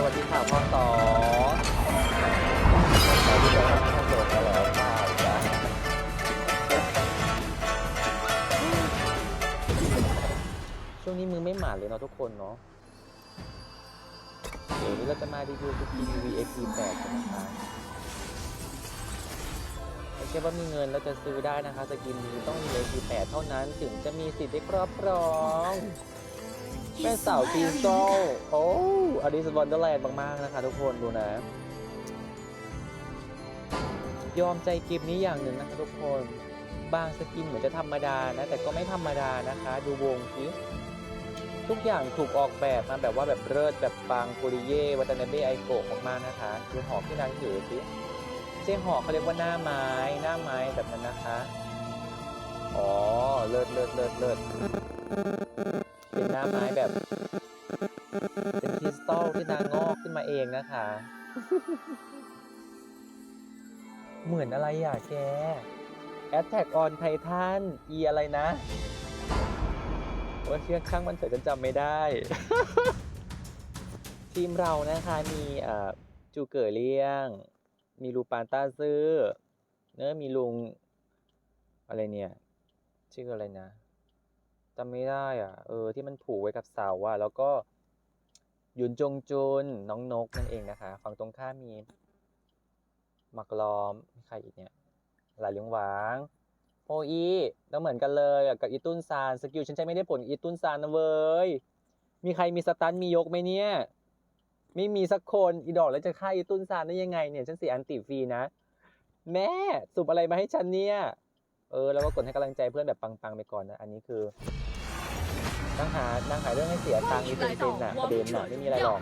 สวัสดีค่ะพ่อสองสวัสดีครับท่านโดดมาแล้วค่ะจ้ะช่วงนี้มือไม่หมาดเลยเนาะทุกคนเนาะเดี๋ยวนี้เราจะมารีวิวสกิน VIP 8กันนะคะไม่ใช่ว่ามีเงินแล้วจะซื้อได้นะคะสกินนี้ต้องมี VIP 8เท่านั้นถึงจะมีสิทธิ์ได้ครอบครอง เป็นเสาวจีโซลโอ้อดิสวอนเดอร์แลนด์มาก ๆ นะคะ ทุกคนดูนะ ยอมใจเกมนี้อย่างหนึ่งนะคะ ทุกคน บางสกินเหมือนจะธรรมดานะ แต่ก็ไม่ธรรมดานะคะ ดูวงสิทุกอย่างถูกออกแบบมาแบบว่าแบบเลิศแบบปังกุริเย่วัตนาเบะไอโกะมากๆนะคะดูหอกที่นางถือสิเจ้หอกเขาเรียกว่าหน้าไม้หน้าไม้แบบนั้นนะคะ อ๋อ เลิศเลิศเลิศเลิศ นหน้าไม้แบบ เป็นคริสตัลที่นางงอกขึ้นมาเองนะคะ เหมือนอะไรอะแก Attack on Titan อีอะไรนะว่าเชื่อข้างมันเถิดจนจำไม่ได้ ทีมเรานะคะมีจูเก๋อเลี่ยง มีลูปานต้าซื่อเนื้อมีลุง อะไรเนี่ย ชื่ออะไรนะ จำไม่ได้อะ เออ ที่มันผูกไว้กับเสาอะ แล้วก็หยุนจงจุนน้องนกนั่นเองนะคะ ฝั่งตรงข้ามมีหมักล้อมมีใครอีกเนี่ยหลายเหลียงหวางโพอีแล้วเหมือนกันเลยกับอีตุนซานสกิลฉันใช้ไม่ได้ผลอีตุนซานนะเว้ยมีใครมีสตันมียกไหมเนี่ย ไม่มีสักคนอีดอกแล้วจะฆ่าอีตุนซานได้ยังไงเนี่ยฉันเสียอันติฟรีนะแม่สุบอะไรมาให้ฉันเนี่ย เออ แล้วก็กดให้กำลังใจเพื่อนแบบปังๆไปก่อนนะ อันนี้คือ นั่งหานั่งหาเรื่องให้เสียตังค์นี่เป็นๆน่ะประเด็นน่ะไม่มีอะไรหรอก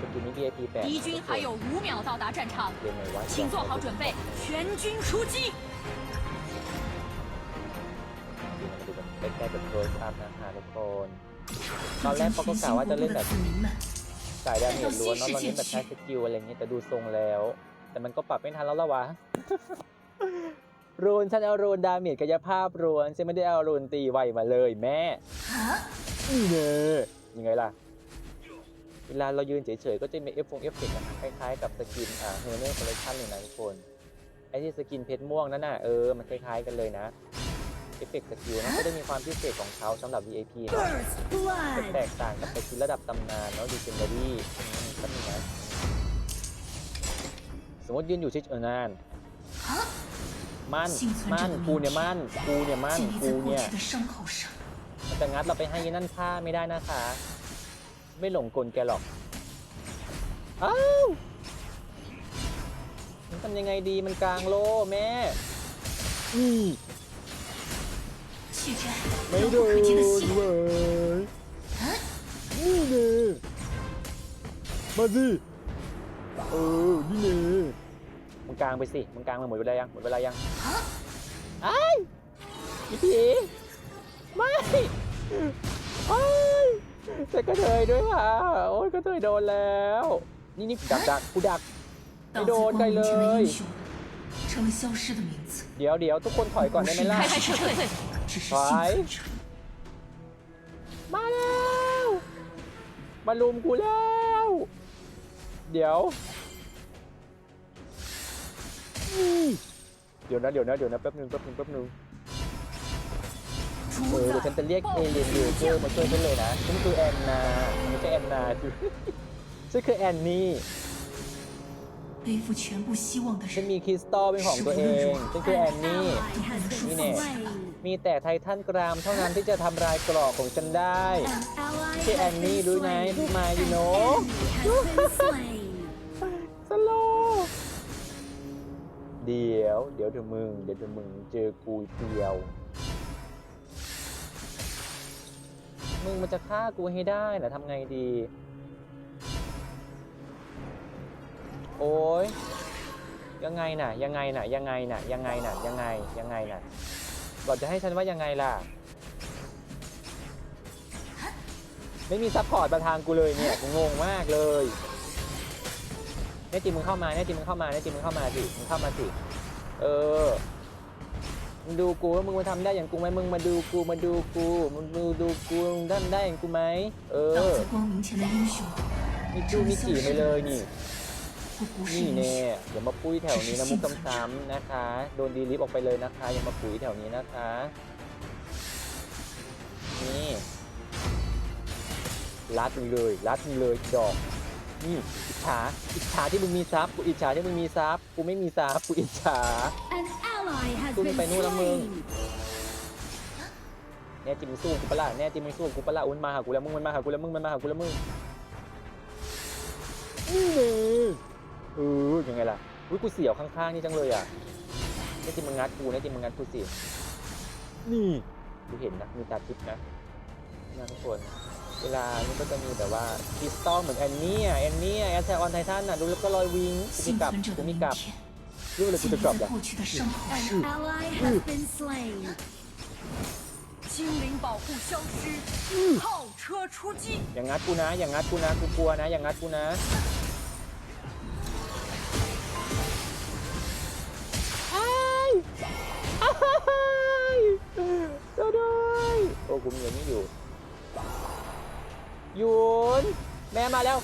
สกินนี้ VIP แปด 敌军还有五秒到达战场， เรียนไงวะ 请做好准备，全军出击！ มาดูแบบใกล้ๆแบบ close up นะคะทุกคน ตอนแรกเขาก็กล่าวว่าจะเล่นแบบสายดาเมจล้วนเนาะเราเน้นแบบใช้สกิลอะไรอย่างเงี้ยแต่ดูทรงแล้ว แต่มันก็ปรับไม่ทันแล้วละวะ รูนฉันเอารูนดาเมจกายภาพล้วนฉันไม่ได้เอารูนตีไวมาเลยแม่นี่เนอยังไงล่ะ เวลาเรายืนเฉยๆ ก็จะมีเอฟฟงเอฟเฟกต์นะคะคล้ายๆ กับสกินอ่าเฮอร์เนอร์คอลเลคชันเลยนะทุกคนไอ้ที่สกินเพชรม่วงนั่นน่ะเออมันคล้ายๆกันเลยนะเอฟเฟกต์สกิลนะก็จะมีความพิเศษของเขาสำหรับ VIP เนอะจะแตกต่างกับสกินระดับตำนานเนาะดีเจนดารี่ก็มีนะสมมติยืนอยู่เฉยๆเออนาน มั่น มั่น กูเนี่ยมั่น กูเนี่ยมั่น กูเนี่ย มันจะงัดเราไปให้นั่นฆ่าไม่ได้นะคะ ไม่หลงกลแกหรอกเอ้ามันทำยังไงดีมันกลางโลแม่ อืมไม่โดนเลยนี่เนมาสิเออ นี่เน มึงกลางไปสิมึงกลางมัหมดเวลายังหมดเวลายังไอ้ผีผีไม่ไอ้แต่ก็เทยด้วยค่ะโอ้ยก็เทยโดนแล้ว นี่นี่ดักดักกูดักไม่โดนได้เลยเดี๋ยวเดี๋ยวทุกคนถอยก่อนได้ไหมล่ะถอยมาแล้ว มาลุมกูแล้ว เดี๋ยว เดี๋ยวนะ เดี๋ยวนะ เดี๋ยวนะแป๊บนึงแป๊บนึงแป๊บนึงเออเดี๋ยวฉันจะเรียกเอเลียนดิวเกอร์มาช่วยฉันเลยนะฉันคือแอนนาไม่ใช่แอนนา คือ ฉันคือแอนนี่ 背负全部希望的 ฉัน 人， มีคริสตัลเป็นของตัวเอง ฉันคือแอนนี่ นี่แน่ มีแต่ไททันกรามเท่านั้นที่จะทำลายกรอกของฉันได้ ชื่อแอนนี่รู้ไหมรู้มาอยู่โ เดี๋ยว เดี๋ยวเดี๋ยวมึง เดี๋ยวเดี๋ยวมึงเจอกูเดียว มึงมันจะฆ่ากูให้ได้นะทำไงดี โอ้ยยังไงน่ะ ยังไงน่ะ ยังไงน่ะ ยังไงน่ะ ยังไง ยังไงน่ะหลอดจะให้ฉันว่ายังไงล่ะ ไม่มีซัพพอร์ตประทางกูเลยเนี่ย กูงงมากเลย แน่จิงมึงเข้ามาแน่จิงมึงเข้ามาแน่จิงมึงเข้ามาสิมึงเข้ามาสิเออมึงดูกูว่ามึงมาทำได้อย่างกูไหมมึงมาดูกูมาดูกูมึงดูดูกูมึงทำได้อย่างกูไหมเออมีจูมีจีไปเลยนี่นี่เน่เดี๋ยวมาปุ้ยแถวนี้นะมุกซ้ำๆนะคะ โดนดีลิฟออกไปเลยนะคะอย่ามาปุ้ยแถวนี้นะคะนี่รัดเลยรัดเลยดอก นี่อิจฉาอิจฉาที่มึงมีทรัพย์กูอิจฉาที่มึงมีทรัพย์กูไม่มีทรัพย์กูอิจฉา An ally has Tôi been phải nuôi lắm mừng. slain. แน่จริงมึงสู้กูปะล่ะแน่จริงมึงสู้กูปะล่ะอุ้นมาหากูแล้วมึงมันมาหากูแล้วมึงมันมาหากูแล้วมึงนี่เลยเออยังไงล่ะอุ้ยกูเสียวข้างๆนี่จังเลยอะแน่จริงมึงงัดกูแน่จริงมึงงัดกูสินี่กูเห็นนะมีตาทิพย์นะนะทุกคน เวลามันก็จะมีแต่ว่าคริสตัลเหมือนแอนนี่แอนนี่แอสเทออนไททันน่ะดูแล้วก็ลอยวิงจะกลับจะมีกลับรู้เลยกูจะกลับเหรออย่างงัดกูนะ อย่างงัดกูนะกูกลัวนะ อย่างงัดกูนะเจ้าด้วยโอ้กูมีอย่างนี้อยู่ หยุนแม่มาแล้ว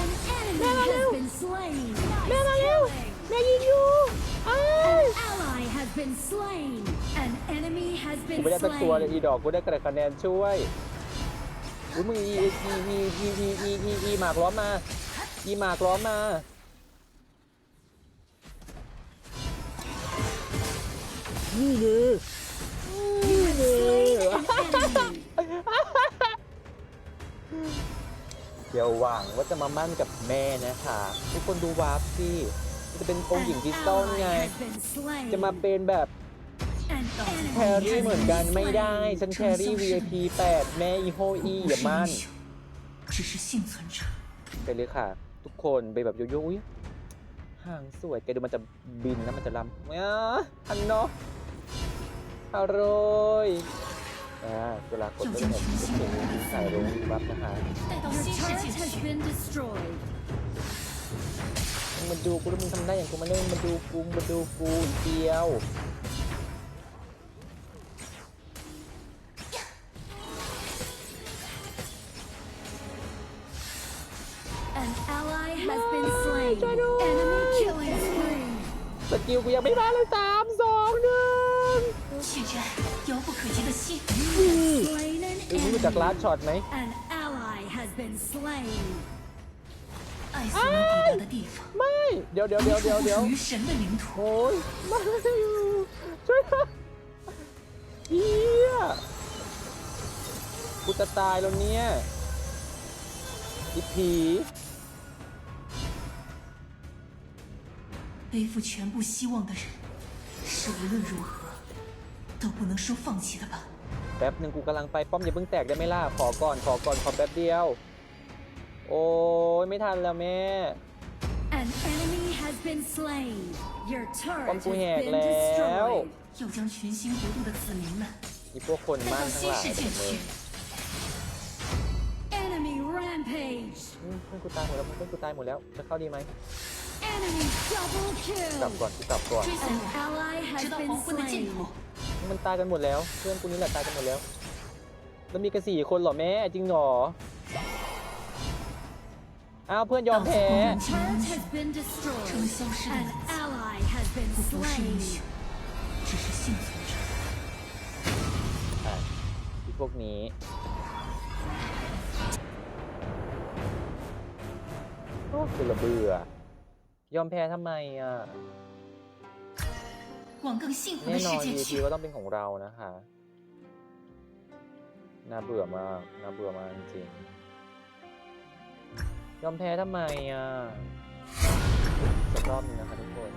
An enemy has been slain. แม่มาแล้ว Killing. แม่ยิงอยู่อ้าย An ally has been slain. An enemy has กู been ไม่ได้สักตัวเลย slain. อีดอกกูได้กระคะแนนช่วยอุ้ยมึงอีอีอีอีอีอีอีอีหมากล้อมมา อีหมากล้อมมา นี่เล อาหวังว่าจะมามั่นกับแม่นะคะ ทุกคนดูวาร์ปสิจะเป็นองค์หญิงพิสตอลไง จะมาเป็นแบบแครี่เหมือนกันไม่ได้ ฉันแครี่ VIP 8 แม่อีโฮอีอย่ามั่นไปเลยค่ะ ทุกคนไปแบบโยโย่อุ้ยหางสวยแกดูมันจะบินนะมันจะลำเนาะอันเนาะอร่อย อ่าเวลากดจะแบบโอ้โหถ่ายลงบัฟนะฮะมึงมาดูกูแล้วมึงทำได้อย่างกูมาเล่นมาดูกูมาดูกูเดียวสกิลกูยังไม่มาเลย an เอ้ยมึงรู้จักลาด enemy. ช็อตไหม An ally has been slain. 爱所能抵达的地方， ไม่ เดี๋ยวเดี๋ยว 无 เดี๋ยว 处 เดี๋ยว 不 เดี๋ยว 属于神的领土。 โอ้ยไม่ช่วยด้วยเฮียกูจะตายแล้วเนี่ยอีผี 背负全部希望的人，是无论如何都不能说放弃的吧？ แป๊บหนึ่งกูกำลังไปป้อมอย่าเพิ่งแตกได้ไหมล่ะ ขอก่อน ขอก่อน ขอแป๊บเดียว โอ้ยไม่ทันแล้วแม่ An enemy has been slain. Your turret Con has cua hẹt been léo. destroyed. 要将群星国度的子民们 อีพวกคน 带 มั่น 到 ทั้ง 新 หลาย 世界 เต็มเลย 去。 Enemy rampage. อืมเพื่อนกูตายหมดแล้วเพื่อนกูตายหมดแล้ว จะเข้าดีไหม Enemy double กลับ kill. ก่อนกูกลับก่อน 追随 An 我， ally has 直到 been 黄昏的尽 slain. 头。 มันตายกันหมดแล้ว เพื่อนกูนี้แหละตายกันหมดแล้ว แล้วมีกันสี่คนหรอแม่จริงหรออ้าวเพื่อนยอมแพ้ที่พวกนี้ โอ้คือระเบื่อ ยอมแพ้ทำไมอะ 往更幸福 แน่ 的 น 世 อน 界 ดีที 去。 ก็ต้องเป็นของเรานะคะ น่าเบื่อมาก น่าเบื่อมากจริงๆ ยอมแพ้ทำไมอ่ะสักรอบหนึงนะคะทุกคน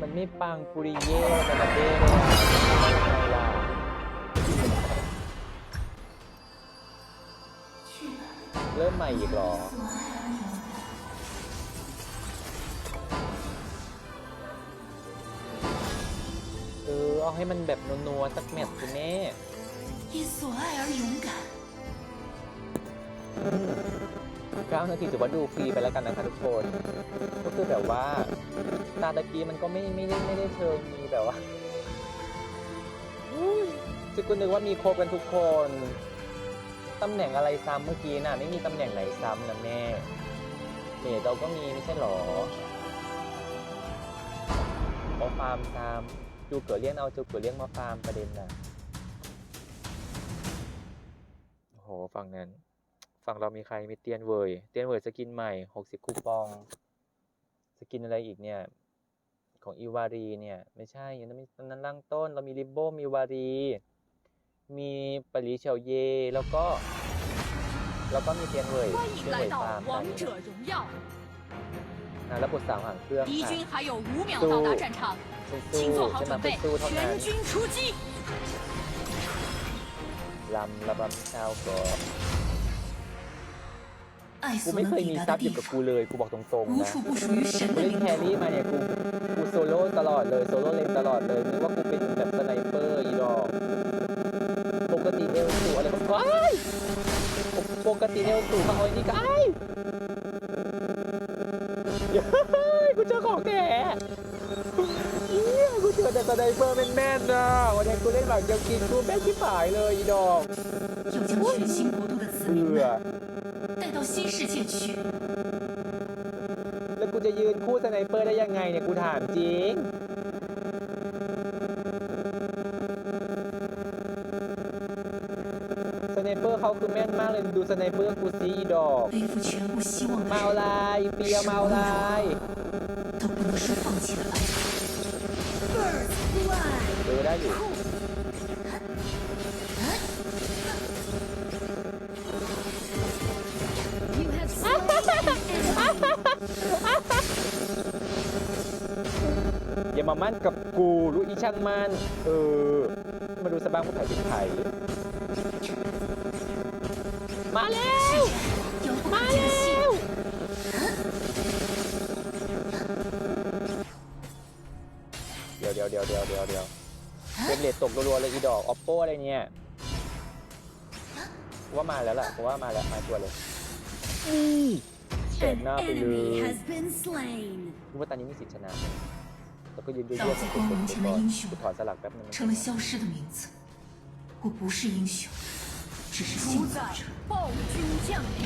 มันไม่ปังปุริเย่แต่ละเด้เลยอ่ะทำไมล่ะ เริ่มใหม่อีกเหรอ เอ อาให้มันแบบนัวๆสักแมตช์สิแม่เก้านาทีถือว่าดูฟรีไปแล้วกันนะคะทุกคน ก็คือแบบว่าตาตะกี้มันก็ไม่ไม่ได้ไม่ได้เชิงมีแบบว่าจะกูนึกว่ามีครบกันทุกคนตำแหน่งอะไรซ้ำเมื่อกี้น่ะ ไม่มีตำแหน่งไหนซ้ำนะแม่เมดเราก็มีไม่ใช่หรอขอความซ้ำ จูเกิดเลี้ยงเอาจูเกิดเลี้ยงมาฟาร์มประเด็นนะโหฝั่งนั้น ฝั่งเรามีใครมีเตียนเวยเตียนเวยสกินใหม่หกสิบคูปอง สกินอะไรอีกเนี่ย ของอีวารีเนี่ย ไม่ใช่อังนั้นอนนั้นร่างต้นเรามีริบโบมีวารี มีปริเฉาเยแล้วก็ แล้วก็มีเตียนเวยเตียนเวยฟาร์ม นะระบบสาวหางเครื่องค่ะสู้สู้ใช่ไหมเป็นสู้กูไม่เคยมีซับอยู่กับกูเลยกูบอกตรงๆนะกูเล่นแครี่มาเนี่ยกูกูโซโล่ตลอดเลยโซโล่เลนตลอดเลยนึกว่ากูเป็นแบบสไนเปอร์อีดอกปกติเอลสูอะไรก็ไอ้ปกติเอลสูมาเอาอ้นี่ก็ไอ้ กูเจอของแท้เหี้ยกูเจอแต่สไนเปอร์แม่นๆนะวันนี้กูเล่นหลังเดียวกินกูแม่งที่ผายเลยอีดอก 要将全新国度的子 เบื่ 民 อ 们带到新世界去。 แล้วกูจะยืนคู่สไนเปอร์ได้ยังไงเนี่ยกูถามจริง เขาคือแม่นมากเลยดูสไนเปอร์กูซีดอกเมาลายเปียเมาลายเออได้อยู่อย่ามามั่นกับกูรู้อีช่างมันเออ มาดูสบ้างถ่ายครเป็นใคร มาแล้ว มาแล้วเดี๋ยวเดี๋ยวเดี๋ยวเดี๋ยวเดี๋ยวเดี๋ยวเกมเลตตกรัวๆเลยอีดอกออปโปอะไรเนี่ยว่ามาแล้วล่ะผมว่ามาแล้วมาตัวเลยนี่เจ็ดหน้าไปเลยรู้ว่าตอนนี้มีสิทธิ์ชนะแล้วก็ยืนดูเยอะๆคุณถอนสลักแป๊บนึง 我不是英雄，只是幸主存宰者。暴君降临，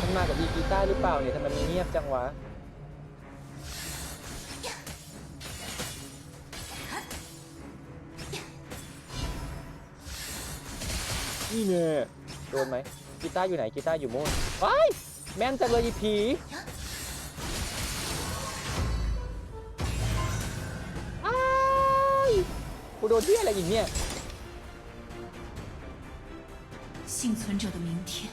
มันมากับอีกีต้าหรือเปล่าเนี่ยทำไมมันเงียบจังวะนี่เนี่ยโดนไหมกีต้าร์อยู่ไหนกีต้าร์อยู่มุ่นว้ายแม่นจังเลยอีผีอ้ายกูโดนที่อะไรอีกเนี่ย 幸存者的明天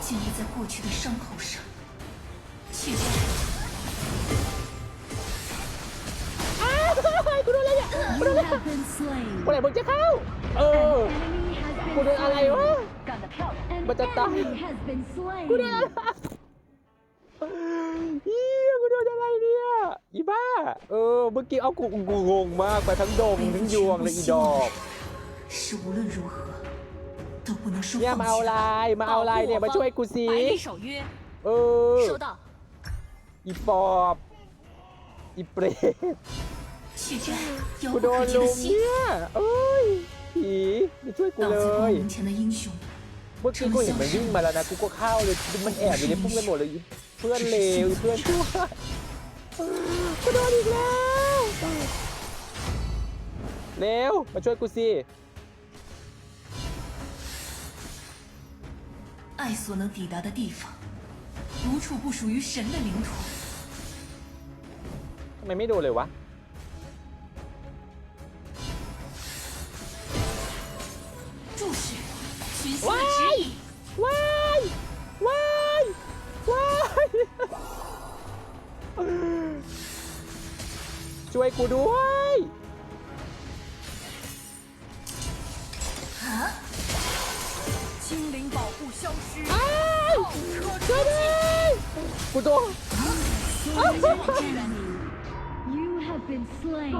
建立在过去的伤口上。去吧， กูโดนอะไรเนี่ย you have been slain. เมื่อไหร่มึงจะเข้า เออ Enemy has been กูโดนอะไรวะ An มันจะตาย enemy has been slain. กูโดนอะไรเฮียกูโดนอะไรเนี่ย อีบ้า เออ เมื่อกี้เอากูกูงงมากไปทั้งดงทั้งยวงเลยอีดอก 是无论如何 都不能说 เนี่ยมา 放 เอา 弃的 ลา 爱。 ย มาเอาลายเนี่ยมาช่วยกูสิ 百里守约， เออ 收到。 อีปอบ อีเปรต 去战遥 กู 不 โด 可 น 及 ลุ 的 ม 希 เนี่ย เอ้ย ผีมาช่วยกู 倒 เล 在光 ย 明前的英雄们 เมื่อกี้กูเห็นมันวิ่งมาแล้วนะ กูก็เข้าเลย มันแอบอยู่ในพุ่มกันหมดเลย เพื่อนเลวเพื่อนชั่วกูโดนอีกแล้ว เร็ว มาช่วยกูสิ 爱所能抵达的地方，无处不属于神的领土。 ทำไมไม่โดนเลยวะ 注视，寻新的喂指引。 ว้าย ว้าย ว้าย ช่วยกูด้วย อ้าย 炮车 ช่วยด้วยกูโดน slain an enemy. You have been slain.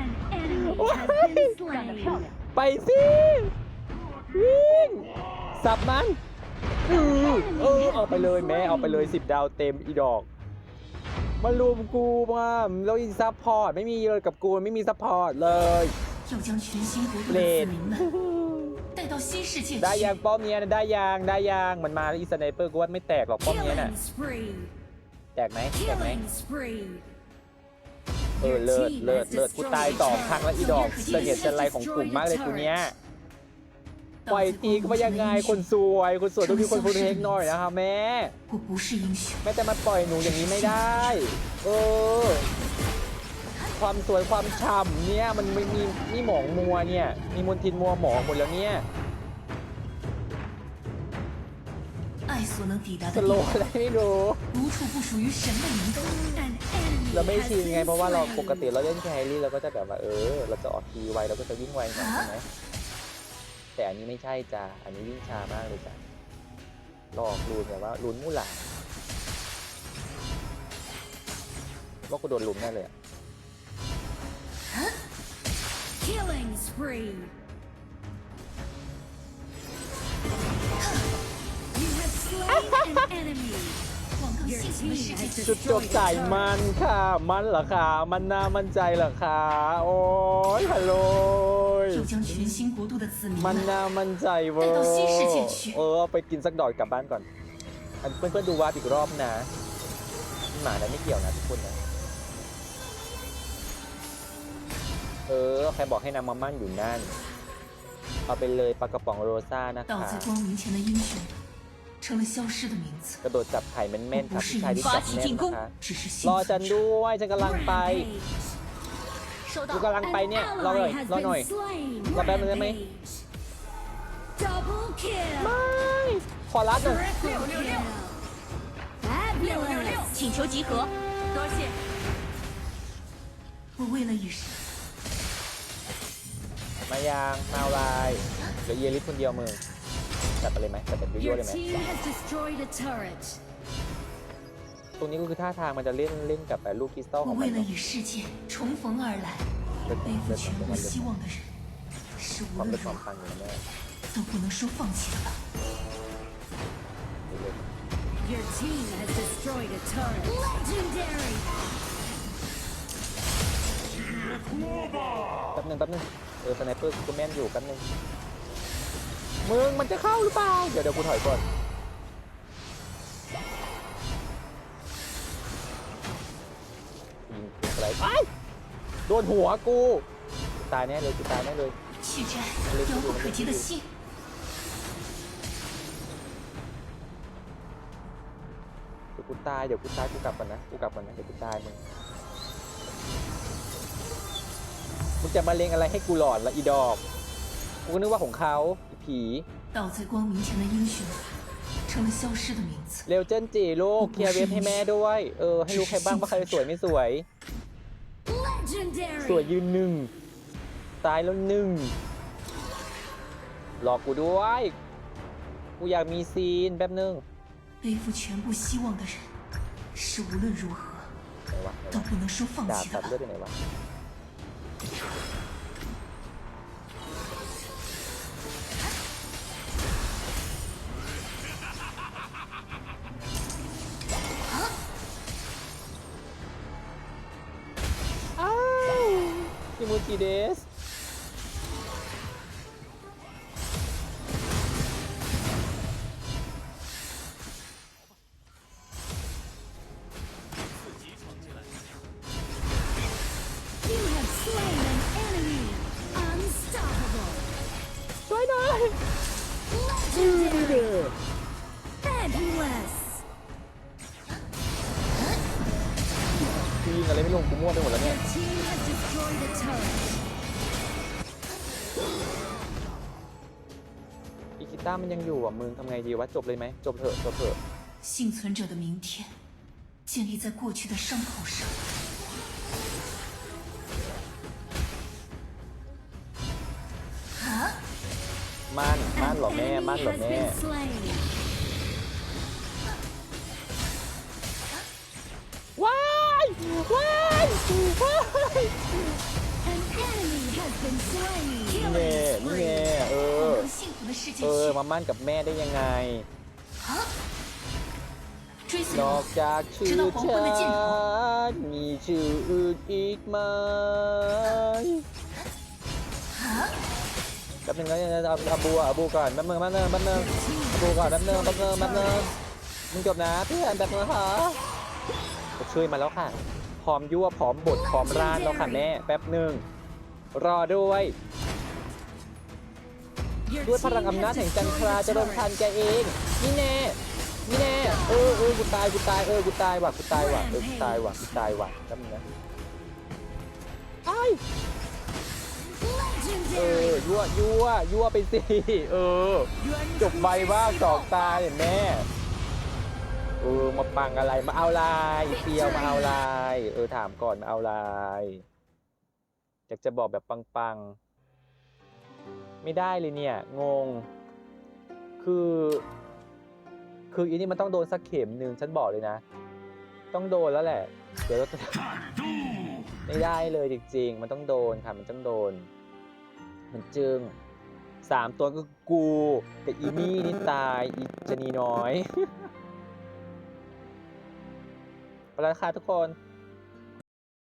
An enemy has been slain. ไปสิ วิ่ง สับมันเออเออ เอาไปเลยแม่เอาไปเลยสิบดาวเต็มอีดอก มารวมกูมาแล้วอีซัพพอร์ต ไม่มีเลยกับกูไม่มีซัพพอร์ตเลย 要将全新国度的累子民们 带到 新世界 ได้ยาง 去。 ป้อมเนี้ยนะได้ยางได้ยางมันมาแล้วอีสไนเปอร์กูว่าไม่แตกหรอกป้อมเนี้ยน่ะ Killing spree. แตกไหมแตกไหม Killing spree. เออเลิศเลิศเลิศกูตายสองครั้งแล้วอีดอกเสนียดจันไรของกลุ่มมากเลยกูเนี้ยปล่อยทีก็ว่ายังไงคนสวยคนสวยต้องมีคนพูดเฮกหน่อยนะคะแม่ 我不是英雄， แม่แต่มาปล่อยหนูอย่างนี้ไม่ได้ เออ ความสวยความฉ่ำเนี่ยมันไม่มีนี่หมองมัวเนี่ย มีมนทินมัวหมองหมดแล้วเนี่ย 爱所能抵达 ส 的 โล 地 อะไร 方， ไม่รู้ 无处不属于神的名字。 An enemy เราไม่ has ชินไง been เพราะว่าเรา slain. ปกติเราเล่นแครี่เราก็จะแบบว่าเออ เราจะออกทีไวเราก็จะวิ่งไวหน่อยใช่ไหมแต่อันนี้ไม่ใช่จ้ะอันนี้วิ่งช้ามากเลยจ้ะลอกลูนแบบว่าลูนมู่หลานว่ากูโดนลุมแน่เลยอะ Killing spree. You have slain an enemy. 往更 Your 幸福的 team 世界 has 去。 จุดจบ destroyed จ่าย a มั turret. นค่ะ มันเหรอคะมันน่ามั่นใจเหรอคะโอ้ยฮัลโหล 又将全新国度的子民 มัน 们 น่ามั่นใจเวอ ไปต่อ ร์ 新世界去 เออเอาไปกินสักดอกกลับบ้านก่อนอันเพื่อนๆดูวาร์ปอีกรอบนะหมานั้นไม่เกี่ยวนะทุกคนนะ เออใครบอกให้นำมามั่นอยู่นั่น เอาไปเลยปลากระป๋องโรซ่านะ 倒 คะ 在光明前的英雄，成了消失的名字。 กระโดดจับไข่แม่นๆ 我 ค่ะ 不是 ผู้ชาย 英 ที่ 雄， จั 发 บ 起 แน่น 进攻 นะคะ，只是幸 รอฉัน 存者。 ด้วยฉันกำลังไป Rampage. 收 กู 到。 กำลังไป An เนี่ยรอหน่อย ally has รอหน่อย been slain. รอแป๊บนึงได้ไหม Rampage. Double kill. ขอรัดหน่อย Triple kill. Fabulous. 请求集合。多谢。我为了雨神， มายางมาเอาลายเหลือเยลิสคนเดียวมึงจัดไปเลยไหมจัดแบบยั่ว Your ๆเลยไหม team has destroyed a turret. ตรงนี้ก็คือท่าทางมันจะเล่นเล่นกับแบบลูกคริสตัลข 我 องมัน 为了 เนาะ 与世界重逢而来， เลิศ 背负 เลิศ 全 เลิศ 部 เลิศ 希望的人，是 ความ 无 เลิ 论 ศความ 如何 ปังอยู่แน่ 都不能说放弃的吧。 เลิศ Your team has destroyed a turret. Legendary. แป๊บนึงแป๊บนึง เออสไนเปอร์กูแม่นอยู่กันนึงมึงมันจะเข้าหรือเปล่า เดี๋ยวเดี๋ยวกูถอยก่อน ยิงอะไรไปโดนหัวกู ตายแน่เลยตายแน่เลยเดี๋ยวกูตาย เดี๋ยวกูตาย กูกลับก่อนนะ กูกลับก่อนนะ เดี๋ยวกูตายมึง มึงจะมาเลงอะไรให้กูหลอนละอีดอกกูก็นึกว่าของเขาอีผี 倒在光明前的英雄，成了消失的名字。 เร็วเจนจีลูกเคลียร์เว็บให้แม่ด้วย เออ ให้รู้ใครบ้างว่าใครสวยไม่สวย สวย Legendary. ยืนหนึ่ง ตายแล้วหนึ่งหลอกกูด้วย กูอยากมีซีนแป๊บนึง 背负全部希望的人，是无论如何 ไหนวะไหน 都 วะ 不能说放 ดาบ 弃 ตั 的 ด 吧 เลือดไปไอีกิต้ามันยังอยู่อ่ะมึงทำไงดีวะ จบเลยไหม จบเถอะ จบเถอะ 幸存者的明天，建立在过去的伤口上。啊！ มั่น มั่น An เห นี่แน่นี่แน่เออ เออ มามั่นกับแม่ได้ยังไง นอกจากชื่อฉันมีชื่ออื่นอีกไหมแป๊บนึงนะเอาเอาบูเอาบวก่อนแป๊บนึงแป๊บนึงแป๊บนึงเอาบูก่อนแป๊บนึงแป๊บนึงแป๊บนึงมึงจบนะเพื่อนแป๊บนึงเหรอ ช่วยมาแล้วค่ะพร้อมยั่วพร้อมบดพร้อมร่านแล้วค่ะแม่แป๊บหนึ่งรอด้วยด้วยพลังอำนาจแห่งจันทราจะรมทันแกเองนี่แน่นี่แน่เออเออกูตายกูตายเออกูตายว่ะกูตายว่ะเออกูตายว่ะกูตายว่ะแป๊บนึงนะไอ้เออยั่วยั่วยั่วไปสิเออจบไวมาสองตาเนี่ยแม่ เออมาปังอะไรมาเอาลายเปียวมาเอาลายเออถามก่อนมาเอาลายอยากจะบอกแบบปังๆ ไม่ได้เลยเนี่ย งง คือ คืออีนี่มันต้องโดนสักเข็มหนึ่งฉันบอกเลยนะ ต้องโดนแล้วแหละ เดี๋ยวเราจะไม่ได้เลยจริง ๆ มันต้องโดนค่ะ มันต้องโดน มันจึงสามตัวก็กูกับอีนี่นี่ตายอีชะนีน้อย ไปแล้วค่ะทุกคน